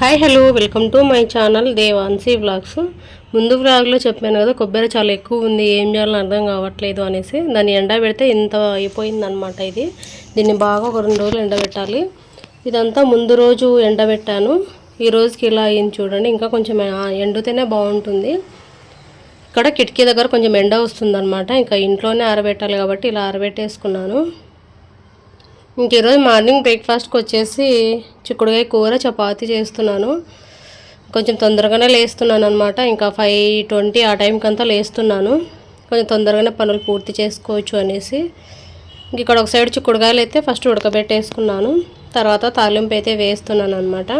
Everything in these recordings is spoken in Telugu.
Hi hello welcome to my channel Devansi vlogs ముందు వ్లాగ్లో చెప్పాను కదా కొబ్బరి చాలా ఎక్కువ ఉంది ఏం చేయాలో అర్థం కావట్లేదు అనేసి. దాన్ని ఎండ పెడితే ఇంత అయిపోయిందనమాట ఇది. దీన్ని బాగా ఒక రెండు రోజులు ఎండబెట్టాలి. ఇదంతా ముందు రోజు ఎండబెట్టాను. ఈ రోజుకి ఇలా అయింది చూడండి. ఇంకా కొంచెం ఎండుతేనే ఎండితేనే బాగుంటుంది. ఇక్కడ కిటికీ దగ్గర కొంచెం ఎండ వస్తుందన్నమాట. ఇంకా ఇంట్లోనే ఆరబెట్టాలి కాబట్టి ఇలా ఆరబెట్టేసుకున్నాను. ఇంక ఈరోజు మార్నింగ్ బ్రేక్ఫాస్ట్కి వచ్చేసి చిక్కుడుకాయ కూర చపాతి చేస్తున్నాను. కొంచెం తొందరగానే లేస్తున్నాను అనమాట ఇంకా ఫైవ్ ట్వంటీ ఆ టైంకి అంతా లేస్తున్నాను. కొంచెం తొందరగానే పనులు పూర్తి చేసుకోవచ్చు అనేసి. ఇంక ఇక్కడ ఒక సైడ్ చిక్కుడుకాయలు అయితే ఫస్ట్ ఉడకబెట్టేసుకున్నాను. తర్వాత తాలింపు అయితే వేస్తున్నాను అనమాట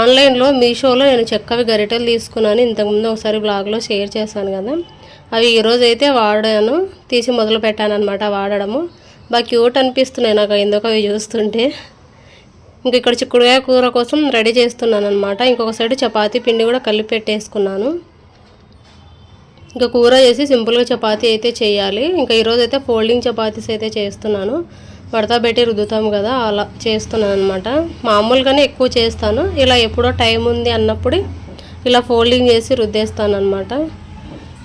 ఆన్లైన్లో మీషోలో నేను చెక్కవి గరిటెలు తీసుకున్నాను. ఇంతకుముందు ఒకసారి బ్లాగ్లో షేర్ చేశాను కదా. అవి ఈరోజు అయితే వాడాను. తీసి మొదలు పెట్టాను అనమాట వాడడము. బాగా క్యూట్ అనిపిస్తున్నాయి నాకు ఎందుకు అవి చూస్తుంటే. ఇంక ఇక్కడ చిక్కుడుకాయ కూర కోసం రెడీ చేస్తున్నాను అనమాట ఇంకొక సైడ్ చపాతీ పిండి కూడా కలిపి పెట్టేసుకున్నాను. ఇంకా కూర చేసి సింపుల్గా చపాతీ అయితే చేయాలి. ఇంకా ఈరోజు అయితే ఫోల్డింగ్ చపాతీస్ అయితే చేస్తున్నాను. పడతా పెట్టి రుద్దుతాం కదా అలా చేస్తున్నాను అనమాట మామూలుగానే ఎక్కువ చేస్తాను. ఇలా ఎప్పుడో టైం ఉంది అన్నప్పుడు ఇలా ఫోల్డింగ్ చేసి రుద్దేస్తాను అనమాట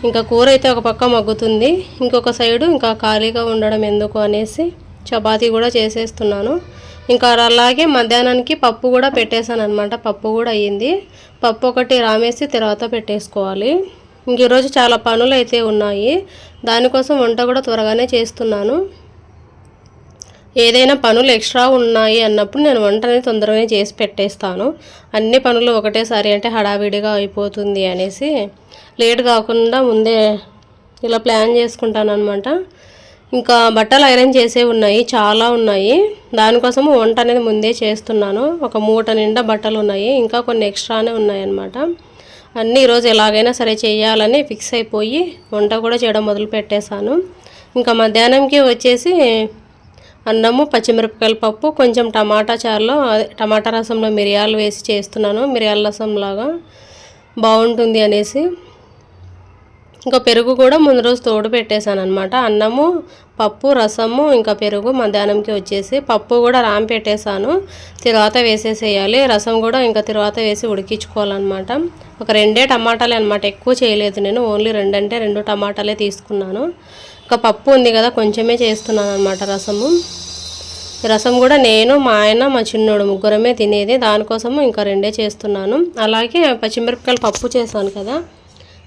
ఇంకా కూర అయితే ఒక పక్క మగ్గుతుంది. ఇంకొక సైడు ఇంకా ఖాళీగా ఉండడం ఎందుకు అనేసి చపాతీ కూడా చేసేస్తున్నాను. ఇంకా అలాగే మధ్యాహ్నానికి పప్పు కూడా పెట్టేశాను అనమాట పప్పు కూడా అయ్యింది. పప్పు ఒకటి రామేసి తర్వాత పెట్టేసుకోవాలి. ఇంక ఈరోజు చాలా పనులు అయితే ఉన్నాయి. దానికోసం వంట కూడా త్వరగానే చేస్తున్నాను. ఏదైనా పనులు ఎక్స్ట్రా ఉన్నాయి అన్నప్పుడు నేను వంట అనేది తొందరగానే చేసి పెట్టేస్తాను. అన్ని పనులు ఒకటేసారి అంటే హడావిడిగా అయిపోతుంది అనేసి లేట్ కాకుండా ముందే ఇలా ప్లాన్ చేసుకుంటాను అనమాట ఇంకా బట్టలు ఐరన్ చేసే ఉన్నాయి చాలా ఉన్నాయి. దానికోసము వంట అనేది ముందే చేస్తున్నాను. ఒక మూట నిండా బట్టలు ఉన్నాయి ఇంకా కొన్ని ఎక్స్ట్రానే ఉన్నాయి అన్నమాట అన్నీ ఈరోజు ఎలాగైనా సరే చేయాలని ఫిక్స్ అయిపోయి వంట కూడా చేయడం మొదలు పెట్టేశాను ఇంకా మధ్యాహ్నంకి వచ్చేసి అన్నము పచ్చిమిరపకాయల పప్పు కొంచెం టమాటా చారులో అదే టమాటా రసంలో మిరియాలు వేసి చేస్తున్నాను. మిరియాల రసం లాగా బాగుంటుంది అనేసి. ఇంకా పెరుగు కూడా ముందు రోజు తోడు పెట్టేశాను అనమాట అన్నము పప్పు రసము ఇంకా పెరుగు మధ్యాహ్నంకి వచ్చేసి పప్పు కూడా రామ్ పెట్టేశాను. తర్వాత వేసేసేయాలి. రసం కూడా ఇంకా తర్వాత వేసి ఉడికించుకోవాలన్నమాట. ఒక రెండే టమాటాలే అనమాట ఎక్కువ చేయలేదు నేను. ఓన్లీ రెండంటే రెండు టమాటాలే తీసుకున్నాను. ఒక పప్పు ఉంది కదా కొంచెమే చేస్తున్నాను అనమాట రసము. రసం కూడా నేను మా ఆయన మా చిన్నోడు ముగ్గురమే తినేది. దానికోసము ఇంకా రెండే చేస్తున్నాను. అలాగే పచ్చిమిరపకాయలు పప్పు చేశాను కదా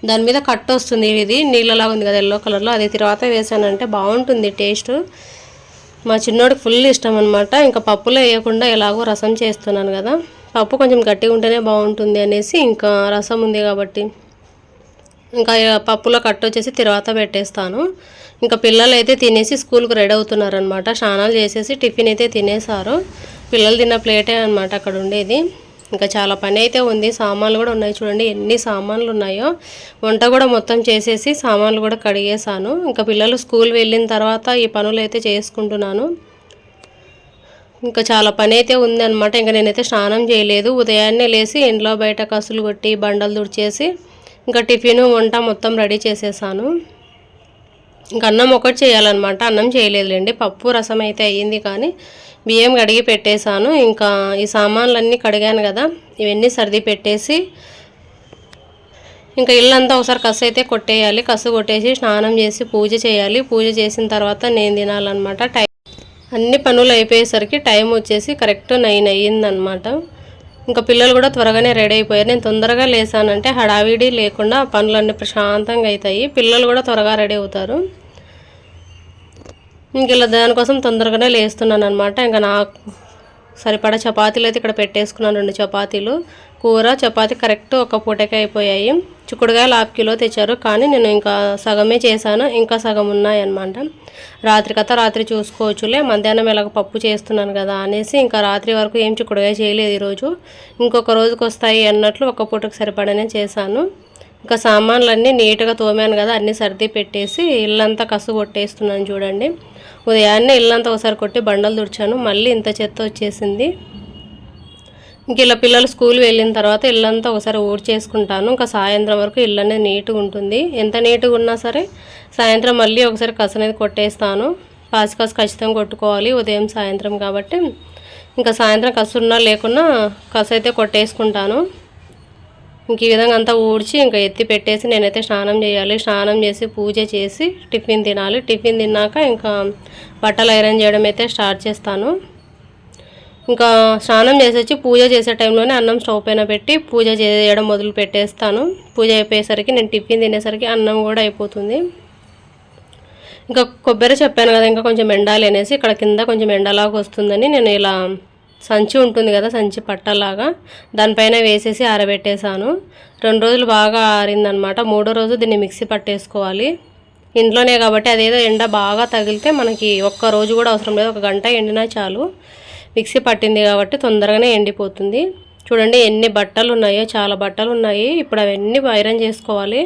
దాని మీద కట్ వస్తుంది ఇది. నీళ్ళలాగా ఉంది కదా ఎల్లో కలర్లో. అది తర్వాత వేసానంటే బాగుంటుంది టేస్ట్. మా చిన్నోడికి ఫుల్ ఇష్టం అనమాట ఇంకా పప్పులో వేయకుండా ఎలాగో రసం చేస్తున్నాను కదా. పప్పు కొంచెం గట్టిగా ఉంటేనే బాగుంటుంది అనేసి ఇంకా రసం ఉంది కాబట్టి. ఇంకా పప్పులో కట్ వచ్చేసి తర్వాత పెట్టేస్తాను. ఇంకా పిల్లలు అయితే తినేసి స్కూల్కి రెడీ అవుతున్నారనమాట స్నానాలు చేసేసి టిఫిన్ అయితే తినేసారు పిల్లలు తిన్న ప్లేటే అనమాట అక్కడ ఉండేది. ఇంకా చాలా పని అయితే ఉంది. సామాన్లు కూడా ఉన్నాయి చూడండి. ఎన్ని సామాన్లు ఉన్నాయో. వంట కూడా మొత్తం చేసేసి సామాన్లు కూడా కడిగేసాను ఇంకా పిల్లలు స్కూల్ వెళ్ళిన తర్వాత ఈ పనులు అయితే చేసుకుంటున్నాను. ఇంకా చాలా పని అయితే ఉంది అనమాట ఇంకా నేనైతే స్నానం చేయలేదు. ఉదయాన్నే లేచి ఇంట్లో బయట కసులు కొట్టి బండలు తుడిచేసి ఇంకా టిఫిన్ వంట మొత్తం రెడీ చేసేసాను. ఇంకా అన్నం ఒకటి చేయాలన్నమాట. అన్నం చేయలేదులేండి. పప్పు రసం అయితే అయ్యింది కానీ బియ్యం కడిగి పెట్టేశాను. ఇంకా ఈ సామాన్లన్నీ కడిగాను కదా ఇవన్నీ సర్ది పెట్టేసి ఇంకా ఇల్లంతా ఒకసారి కసు అయితే కొట్టేయాలి. కసు కొట్టేసి స్నానం చేసి పూజ చేయాలి. పూజ చేసిన తర్వాత నేను తినాలన్నమాట. టైం అన్ని పనులు అయిపోయేసరికి టైం వచ్చేసి కరెక్ట్ నైన్ అయ్యిందనమాట ఇంకా పిల్లలు కూడా త్వరగానే రెడీ అయిపోయారు. నేను తొందరగా లేసానంటే హడావిడి లేకుండా పనులన్నీ ప్రశాంతంగా అవుతాయి పిల్లలు కూడా త్వరగా రెడీ అవుతారు. ఇంక ఇలా దానికోసం తొందరగానే లేస్తున్నాను అనమాట ఇంకా నాకు సరిపడా చపాతీలు అయితే ఇక్కడ పెట్టేసుకున్నాను రెండు చపాతీలు. కూర చపాతి కరెక్ట్ ఒక పూటకే అయిపోయాయి. చిక్కుడుకాయలు హాఫ్ కిలో తెచ్చారు. కానీ నేను ఇంకా సగమే చేశాను. ఇంకా సగం ఉన్నాయన్నమాట. రాత్రి కథ రాత్రి చూసుకోవచ్చులే. మధ్యాహ్నం ఇలాగ పప్పు చేస్తున్నాను కదా అనేసి ఇంకా రాత్రి వరకు ఏం చిక్కుడుగా చేయలేదు ఈరోజు. ఇంకొక రోజుకి వస్తాయి అన్నట్లు ఒక పూటకు సరిపడనే చేశాను. ఇంకా సామాన్లన్నీ నీట్గా తోమాను కదా. అన్నీ సర్ది పెట్టేసి ఇల్లంతా కసు కొట్టేస్తున్నాను చూడండి. ఉదయాన్నే ఇల్లంతా ఒకసారి కొట్టి బండలు తుడిచాను. మళ్ళీ ఇంత చెత్త వచ్చేసింది. ఇంక ఇలా పిల్లలు స్కూల్ వెళ్ళిన తర్వాత ఇల్లంతా ఒకసారి ఊడ్చేసుకుంటాను ఇంకా సాయంత్రం వరకు ఇల్లు అనేది నీట్గా ఉంటుంది. ఎంత నీట్గా ఉన్నా సరే సాయంత్రం మళ్ళీ ఒకసారి కసు అనేది కొట్టేస్తాను. కాసు కాసు ఖచ్చితంగా కొట్టుకోవాలి. ఉదయం సాయంత్రం కాబట్టి ఇంకా సాయంత్రం కసున్నా లేకున్నా కసు అయితే కొట్టేసుకుంటాను. ఇంక ఈ విధంగా అంతా ఊడ్చి ఇంకా ఎత్తి పెట్టేసి నేనైతే స్నానం చేయాలి. స్నానం చేసి పూజ చేసి టిఫిన్ తినాలి. టిఫిన్ తిన్నాక ఇంకా బట్టలు ఐరన్ చేయడం అయితే స్టార్ట్ చేస్తాను. ఇంకా స్నానం చేసి వచ్చి పూజ చేసే టైంలోనే అన్నం స్టవ్ పైన పెట్టి పూజ చేయడం మొదలు పెట్టేస్తాను. పూజ అయిపోయేసరికి నేను టిఫిన్ తినేసరికి అన్నం కూడా అయిపోతుంది. ఇంకా కొబ్బరి చెప్పాను కదా ఇంకా కొంచెం ఎండాలి అనేసి ఇక్కడ కింద కొంచెం ఎండలాగా వస్తుందని నేను ఇలా సంచి ఉంటుంది కదా సంచి పట్టలాగా దానిపైన వేసేసి ఆరబెట్టేశాను. రెండు రోజులు బాగా ఆరిందనమాట. మూడో రోజు దీన్ని మిక్సీ పట్టేసుకోవాలి. ఇంట్లోనే కాబట్టి అదేదో ఎండ బాగా తగిలితే మనకి ఒక్క రోజు కూడా అవసరం లేదు. ఒక గంట ఎండినా చాలు. మిక్సీ పట్టింది కాబట్టి తొందరగానే ఎండిపోతుంది. చూడండి ఎన్ని బట్టలు ఉన్నాయో చాలా బట్టలు ఉన్నాయి ఇప్పుడు అవన్నీ ఐరన్ చేసుకోవాలి.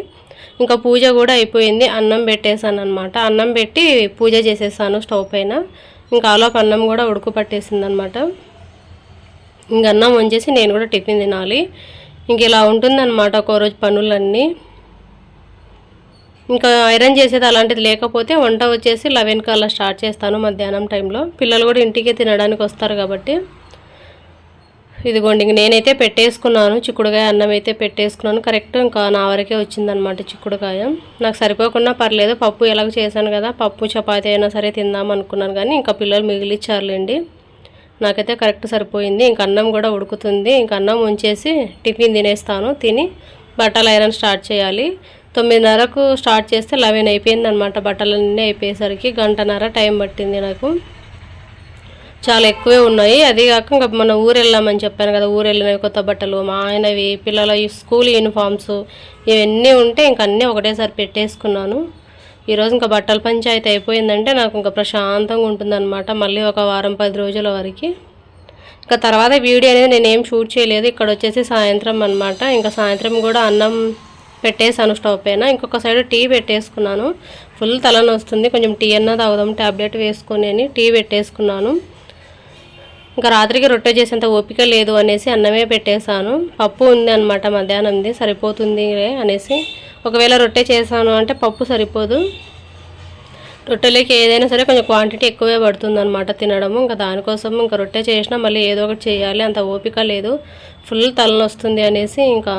ఇంకా పూజ కూడా అయిపోయింది. అన్నం పెట్టేశాను అనమాట అన్నం పెట్టి పూజ చేసేసాను స్టవ్ పైన. ఇంకా ఆలోపు అన్నం కూడా ఉడుకు పట్టేసింది అనమాట ఇంక అన్నం వంచేసి నేను కూడా టిఫిన్ తినాలి. ఇంక ఇలా ఉంటుందన్నమాట ఒక రోజు పనులన్నీ. ఇంకా ఐరన్ చేసేది అలాంటిది లేకపోతే వంట వచ్చేసి లెవెన్కి అలా స్టార్ట్ చేస్తాను మధ్యాహ్నం టైంలో పిల్లలు కూడా ఇంటికి తినడానికి వస్తారు కాబట్టి. ఇదిగోండి ఇంక నేనైతే పెట్టేసుకున్నాను. చిక్కుడుకాయ అన్నం అయితే పెట్టేసుకున్నాను. కరెక్ట్ ఇంకా నా వరకే వచ్చిందనమాట చిక్కుడుకాయ. నాకు సరిపోకుండా పర్లేదు. పప్పు ఎలాగ చేశాను కదా పప్పు చపాతీ అయినా సరే తిందాం అనుకున్నాను కానీ ఇంకా పిల్లలు మిగిలిచ్చారులేండి. నాకైతే కరెక్ట్ సరిపోయింది. ఇంక అన్నం కూడా ఉడుకుతుంది. ఇంక అన్నం ఉంచేసి టిఫిన్ తినేస్తాను. తిని బట్టలు ఐరన్ స్టార్ట్ చేయాలి. తొమ్మిదిన్నరకు స్టార్ట్ చేస్తే లెవెన్ అయిపోయింది అనమాట బట్టలన్నీ అయిపోయేసరికి గంటన్నర టైం పట్టింది నాకు. చాలా ఎక్కువే ఉన్నాయి. అదే కాక ఇంకా మన ఊరు వెళ్ళామని చెప్పాను కదా ఊరు వెళ్ళినవి కొత్త బట్టలు మా ఆయనవి పిల్లల స్కూల్ యూనిఫామ్స్ ఇవన్నీ ఉంటే ఇంక అన్నీ ఒకటేసారి పెట్టేసుకున్నాను. ఈరోజు ఇంకా బట్టల పంచాయతీ అయిపోయిందంటే నాకు ఇంకా ప్రశాంతంగా ఉంటుందన్నమాట. మళ్ళీ ఒక వారం పది రోజుల వరకు. ఇంకా తర్వాత వీడియో అనేది నేనేం షూట్ చేయలేదు. ఇక్కడ వచ్చేసి సాయంత్రం అనమాట ఇంకా సాయంత్రం కూడా అన్నం పెట్టేశాను స్టవ్ పైన. ఇంకొక సైడ్ టీ పెట్టేసుకున్నాను. ఫుల్ తలనొస్తుంది. కొంచెం టీ అన్న తాగుదాం ట్యాబ్లెట్ వేసుకొని అని టీ పెట్టేసుకున్నాను. ఇంకా రాత్రికి రొట్టె చేసేంత ఓపిక లేదు అనేసి అన్నమే పెట్టేశాను. పప్పు ఉంది అనమాట మధ్యాహ్నంది. సరిపోతుంది అనేసి. ఒకవేళ రొట్టె చేశాను అంటే పప్పు సరిపోదు. రొట్టెలకి ఏదైనా సరే కొంచెం క్వాంటిటీ ఎక్కువే పడుతుంది అనమాట తినడము. ఇంకా దానికోసం ఇంకా రొట్టె చేసినా మళ్ళీ ఏదో ఒకటి చేయాలి అంత ఓపిక లేదు. ఫుల్ తలనొస్తుంది అనేసి ఇంకా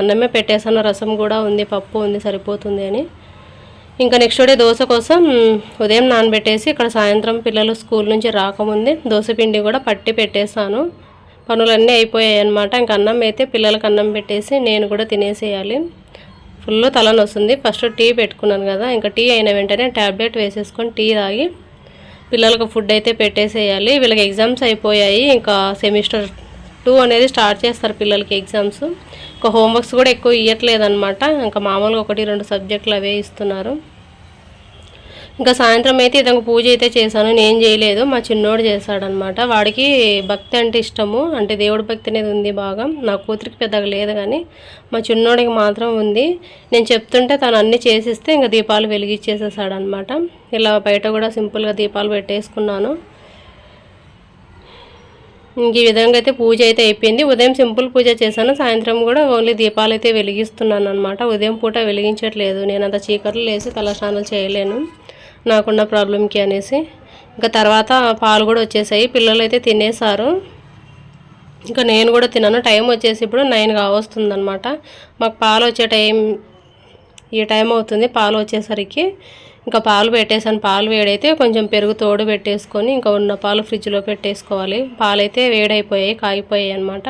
అన్నమే పెట్టేసాను రసం కూడా ఉంది పప్పు ఉంది సరిపోతుంది అని. ఇంకా నెక్స్ట్ డే దోశ కోసం ఉదయం నానబెట్టేసి ఇక్కడ సాయంత్రం పిల్లలు స్కూల్ నుంచి రాకముందే దోశ పిండి కూడా పట్టి పెట్టేశాను. పనులన్నీ అయిపోయాయి అనమాట ఇంకా అన్నం అయితే పిల్లలకు అన్నం పెట్టేసి నేను కూడా తినేసేయాలి. ఫుల్ తలనొస్తుంది. ఫస్ట్ టీ పెట్టుకున్నాను కదా ఇంకా టీ అయిన వెంటనే ట్యాబ్లెట్ వేసేసుకొని టీ తాగి పిల్లలకు ఫుడ్ అయితే పెట్టేసేయాలి. వీళ్ళకి ఎగ్జామ్స్ అయిపోయాయి. ఇంకా సెమిస్టర్ టూ అనేది స్టార్ట్ చేస్తారు పిల్లలకి ఎగ్జామ్స్. ఇంకా హోంవర్క్స్ కూడా ఎక్కువ ఇవ్వట్లేదన్నమాట ఇంకా మామూలుగా ఒకటి రెండు సబ్జెక్టులు అవే ఇస్తున్నారు. ఇంకా సాయంత్రం అయితే ఇతను పూజ అయితే చేశాను. నేను చేయలేదు. మా చిన్నోడు చేశాడనమాట వాడికి భక్తి అంటే ఇష్టము. అంటే దేవుడి భక్తి అనేది ఉంది బాగా. నా కూతురికి పెద్దగా లేదు కానీ మా చిన్నోడికి మాత్రం ఉంది. నేను చెప్తుంటే తను అన్నీ చేసిస్తే ఇంకా దీపాలు వెలిగించేసేసాడనమాట ఇలా బయట కూడా సింపుల్గా దీపాలు పెట్టేసుకున్నాను. ఇంక ఈ విధంగా అయితే పూజ అయితే అయిపోయింది. ఉదయం సింపుల్ పూజ చేశాను. సాయంత్రం కూడా ఓన్లీ దీపాలు అయితే వెలిగిస్తున్నాను అనమాట ఉదయం పూట వెలిగించట్లేదు. నేను అంత చీకట్లు లేసి తలస్నానాలు చేయలేను. నాకున్న ప్రాబ్లంకి అనేసి. ఇంకా తర్వాత పాలు కూడా వచ్చేసాయి. పిల్లలు అయితే తినేసారు. ఇంకా నేను కూడా తిన్నాను టైం వచ్చేసి ఇప్పుడు నైన్ కావస్తుందనమాట మాకు పాలు వచ్చే టైం ఈ టైం అవుతుంది పాలు వచ్చేసరికి. ఇంకా పాలు పెట్టేసాను పాలు వేడైతే కొంచెం పెరుగు తోడు పెట్టేసుకొని ఇంకా ఉన్న పాలు ఫ్రిడ్జ్లో పెట్టేసుకోవాలి. పాలైతే వేడైపోయాయి కాగిపోయాయి అనమాట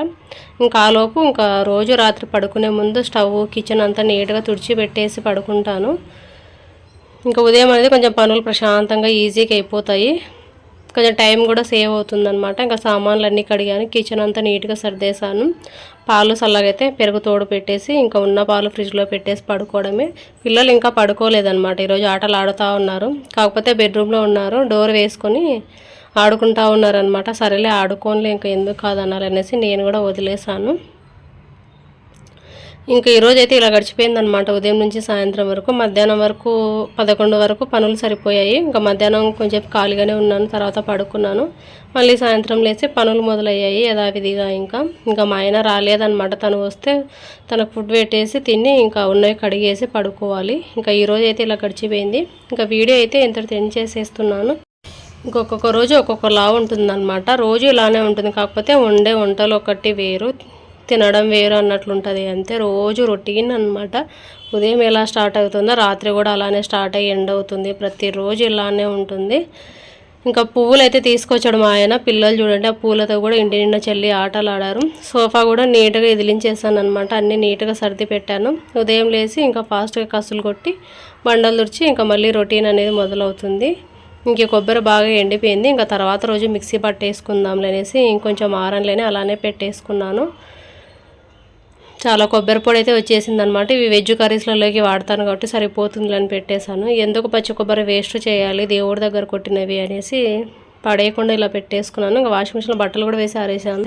ఇంకా ఆలోపు ఇంకా రోజు రాత్రి పడుకునే ముందు స్టవ్ కిచెన్ అంతా నీట్గా తుడిచి పెట్టేసి పడుకుంటాను. ఇంకా ఉదయం అనేది కొంచెం పనులు ప్రశాంతంగా ఈజీగా అయిపోతాయి. కొంచెం టైం కూడా సేవ్ అవుతుందన్నమాట. ఇంకా సామాన్లు అన్నీ కడిగాను. కిచెన్ అంతా నీట్గా సర్దేశాను. పాలు చల్లగైతే పెరుగు తోడు పెట్టేసి ఇంకా ఉన్న పాలు ఫ్రిడ్జ్లో పెట్టేసి పడుకోవడమే. పిల్లలు ఇంకా పడుకోలేదన్నమాట. ఈరోజు ఆటలు ఆడుతూ ఉన్నారు. కాకపోతే బెడ్రూమ్లో ఉన్నారు. డోర్ వేసుకొని ఆడుకుంటూ ఉన్నారనమాట సరేలే ఆడుకోనిలే ఇంకా ఎందుకు కాదనాలనేసి నేను కూడా వదిలేశాను. ఇంకా ఈరోజు అయితే ఇలా గడిచిపోయిందనమాట ఉదయం నుంచి సాయంత్రం వరకు మధ్యాహ్నం వరకు పదకొండు వరకు పనులు సరిపోయాయి. ఇంకా మధ్యాహ్నం కొంచెం ఖాళీగానే ఉన్నాను తర్వాత పడుకున్నాను. మళ్ళీ సాయంత్రం లేచి పనులు మొదలయ్యాయి యథావిధిగా ఇంకా. ఇంకా మా ఆయన రాలేదనమాట తను వస్తే తనకు ఫుడ్ పెట్టేసి తిని ఇంకా ఉన్నవి కడిగేసి పడుకోవాలి. ఇంకా ఈరోజు అయితే ఇలా గడిచిపోయింది. ఇంకా వీడియో అయితే ఇంతటి ఎండ్ చేసేస్తున్నాను. ఇంకొక్కొక్క రోజు ఒక్కొక్కలా ఉంటుందన్నమాట. రోజు ఇలానే ఉంటుంది. కాకపోతే వండే వంటలు ఒకటి వేరు. తినడం వేరు అన్నట్లు ఉంటుంది అంతే రోజు రొటీన్ అనమాట ఉదయం ఎలా స్టార్ట్ అవుతుందో రాత్రి కూడా అలానే స్టార్ట్ అయ్యి ఎండ్ అవుతుంది. ప్రతిరోజు ఇలానే ఉంటుంది. ఇంకా పువ్వులు అయితే తీసుకొచ్చాడు మా ఆయన. పిల్లలు చూడండి ఆ పూలతో కూడా ఇంటి నిండా చల్లి ఆటలు ఆడారు సోఫా కూడా నీట్గా ఇదిలించేసాను అనమాట అన్నీ నీట్గా సర్ది పెట్టాను. ఉదయం లేచి ఇంకా ఫాస్ట్గా కసులు కొట్టి బండలు తుడిచి ఇంకా మళ్ళీ రొటీన్ అనేది మొదలవుతుంది. ఇంక కొబ్బరి బాగా ఎండిపోయింది. ఇంకా తర్వాత రోజు మిక్సీ పట్టేసుకుందాంలే అనేసి ఇంకొంచెం ఆరన్లేని అలానే పెట్టేసుకున్నాను. చాలా కొబ్బరి పొడి అయితే వచ్చేసింది అనమాట ఇవి వెజ్ కర్రీస్లలోకి వాడతాను కాబట్టి సరిపోతుంది అని పెట్టేశాను. ఎందుకు పచ్చి కొబ్బరి వేస్ట్ చేయాలి? దేవుడి దగ్గర కొట్టినవి అనేసి పడేయకుండా ఇలా పెట్టేసుకున్నాను. ఇంకా వాషింగ్ మిషన్లో బట్టలు కూడా వేసి ఆరేసాను